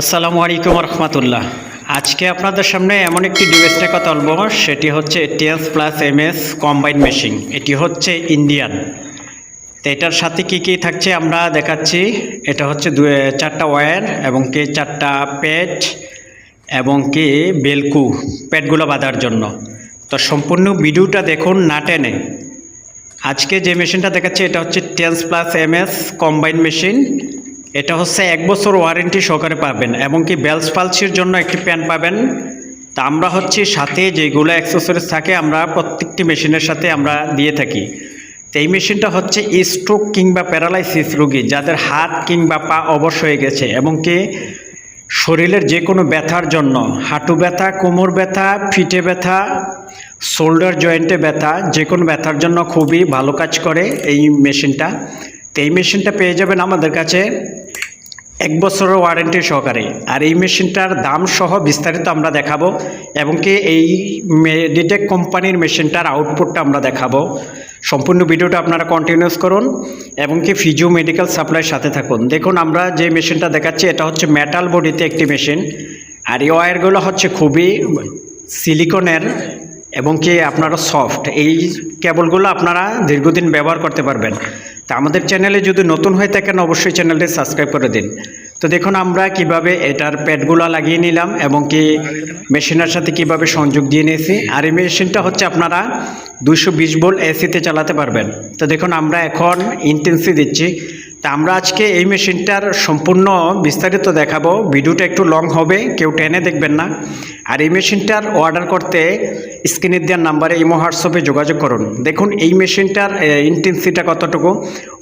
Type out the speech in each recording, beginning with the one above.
আসসালামু আলাইকুম রহমতুল্লাহ। আজকে আপনাদের সামনে এমন একটি ডিভাইস নিয়ে কথা বলব সেটি হচ্ছে TS plus M S combine machine. এটি হচ্ছে ইন্ডিয়ান। তো এটার সাথে কি কি থাকছে আমরা দেখাচ্ছি। এটা হচ্ছে দু, চারটা ওয়্যার এবং কি চারটা প্যাড এবং কি বেলকু, প্যাডগুলো বাঁধার জন্য। তো সম্পূর্ণ ভিডিওটা দেখুন না টেনে। আজকে যে মেশিনটা দেখাচ্ছে, এটা হচ্ছে tens plus M S combine machine. এটা হচ্ছে এক বছর ওয়ারেন্টি সহকারে পাবেন এবং কি বেলস পালসির জন্য একটি প্যান পাবেন। তা আমরা হচ্ছে সাথে যেগুলো অ্যাক্সেসরিজ থাকে আমরা প্রত্যেকটি মেশিনের সাথে আমরা দিয়ে থাকি। তো এই মেশিনটা হচ্ছে স্ট্রোক কিংবা প্যারালাইসিস রোগী যাদের হাত কিংবা পা অবশ হয়ে গেছে এবং কি শরীরের যে কোনো ব্যথার জন্য হাঁটু ব্যথা, কোমর ব্যথা, ফিটে ব্যথা শোল্ডার জয়েন্টে ব্যথা যে কোনো ব্যথার জন্য খুবই ভালো কাজ করে এই মেশিনটা। তো এই মেশিনটা পেয়ে যাবেন আমাদের কাছে এক বছরের ওয়ারেন্টি সহকারে। আর এই মেশিনটার দাম সহ বিস্তারিত আমরা দেখাবো, এবং কি এই মেডিটেক কোম্পানির মেশিনটার আউটপুটটা আমরা দেখাবো। সম্পূর্ণ ভিডিওটা আপনারা কন্টিনিউস করুন, এবং কি ফিজিও মেডিকেল সাপ্লাইয়ের সাথে থাকুন। দেখুন, আমরা যে মেশিনটা দেখাচ্ছি, এটা হচ্ছে মেটাল বডিতে একটি মেশিন। আর এই ওয়্যারগুলো হচ্ছে খুবই সিলিকনের এবং কি আপনারা সফট এই কেবলগুলো আপনারা দীর্ঘদিন ব্যবহার করতে পারবেন। তা আমাদের চ্যানেলে যদি নতুন হয়ে থাকেন, অবশ্যই চ্যানেলটি সাবস্ক্রাইব করে দিন। তো দেখুন, আমরা কীভাবে এটার প্যাডগুলো লাগিয়ে নিলাম এবং কি মেশিনের সাথে কীভাবে সংযোগ দিয়ে নিয়েছি। আর এই মেশিনটা হচ্ছে আপনারা দুশো বিশ বোল এসিতে চালাতে পারবেন। তো দেখুন, আমরা এখন ইন্টেন্সি দিচ্ছি। তা আমরা আজকে এই মেশিনটার সম্পূর্ণ বিস্তারিত দেখাবো। ভিডিওটা একটু লং হবে, কেউ টেনে দেখবেন না। আর এই মেশিনটার অর্ডার করতে স্ক্রিনের দেওয়ার নাম্বারে ইমো হোয়াটসঅ্যাপে যোগাযোগ করুন। দেখুন, এই মেশিনটার ইন্টেন্সিটা কতটুকু?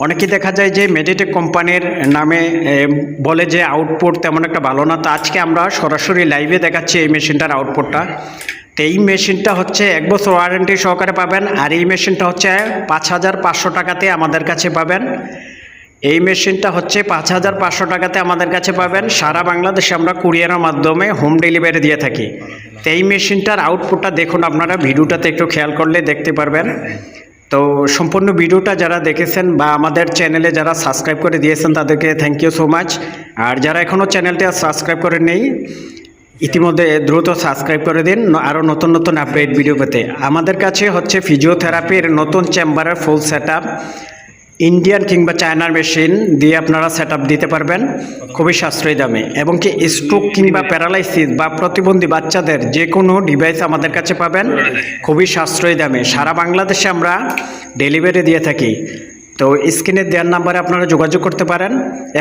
অনেকে দেখা যায় যে মেডিটেক কোম্পানির নামে বলে যে আউটপুট তেমন একটা ভালো না। তো আজকে আমরা সরাসরি লাইভে দেখাচ্ছি এই মেশিনটার আউটপুটটা তো এই মেশিনটা হচ্ছে এক বছর ওয়ারেন্টি সহকারে পাবেন। আর এই মেশিনটা হচ্ছে পাঁচ হাজার পাঁচশো টাকাতে আমাদের কাছে পাবেন। এই মেশিনটা হচ্ছে পাঁচ হাজার পাঁচশো টাকাতে আমাদের কাছে পাবেন। সারা বাংলাদেশে আমরা কুরিয়ারের মাধ্যমে হোম ডেলিভারি দিয়ে থাকি। তো এই মেশিনটার আউটপুটটা দেখুন আপনারা, ভিডিওটাতে একটু খেয়াল করলে দেখতে পারবেন। তো সম্পূর্ণ ভিডিওটা যারা দেখেছেন বা আমাদের চ্যানেলে যারা সাবস্ক্রাইব করে দিয়েছেন, তাদেরকে থ্যাংক ইউ সো মাচ আর যারা এখনও চ্যানেলটি সাবস্ক্রাইব করে নেই, ইতিমধ্যে দ্রুত সাবস্ক্রাইব করে দিন আরও নতুন নতুন আপডেট ভিডিও পেতে। আমাদের কাছে হচ্ছে ফিজিওথেরাপির নতুন চেম্বারের ফুল সেট ইন্ডিয়ান কিংবা চায়নার মেশিন দিয়ে আপনারা সেট দিতে পারবেন। খুবই সাশ্রয়ী দামে। এবং কি স্ট্রোক কিংবা প্যারালাইসিস বা প্রতিবন্ধী বাচ্চাদের যে কোনো ডিভাইস আমাদের কাছে পাবেন। খুবই সাশ্রয়ী দামে। সারা বাংলাদেশে আমরা ডেলিভারি দিয়ে থাকি। তো স্ক্রিনে দেওয়ার নাম্বারে আপনারা যোগাযোগ করতে পারেন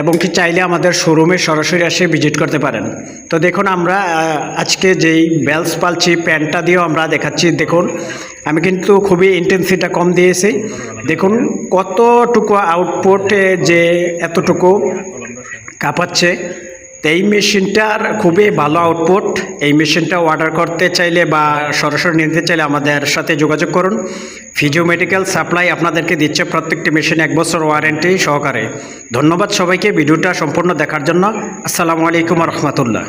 এবং কি চাইলে আমাদের শোরুমে সরাসরি এসে ভিজিট করতে পারেন। তো দেখুন আমরা আজকে যেই বেলস পালছি, প্যান্টটা দিয়েও আমরা দেখাচ্ছি, দেখুন। আমি কিন্তু খুবই ইন্টেন্সিটা কম দিয়েছি। দেখুন কতটুকু আউটপুটে যে এতটুকু কাঁপাচ্ছে। এই মেশিনটার খুবই ভালো আউটপুট এই মেশিনটা অর্ডার করতে চাইলে বা সরাসরি নিতে চাইলে আমাদের সাথে যোগাযোগ করুন। ফিজিও মেডিকেল সাপ্লাই আপনাদেরকে দিচ্ছে প্রত্যেকটি মেশিন এক বছর ওয়ারেন্টি সহকারে। ধন্যবাদ সবাইকে ভিডিওটা সম্পূর্ণ দেখার জন্য। আসসালামু আলাইকুম রহমতুল্লাহ।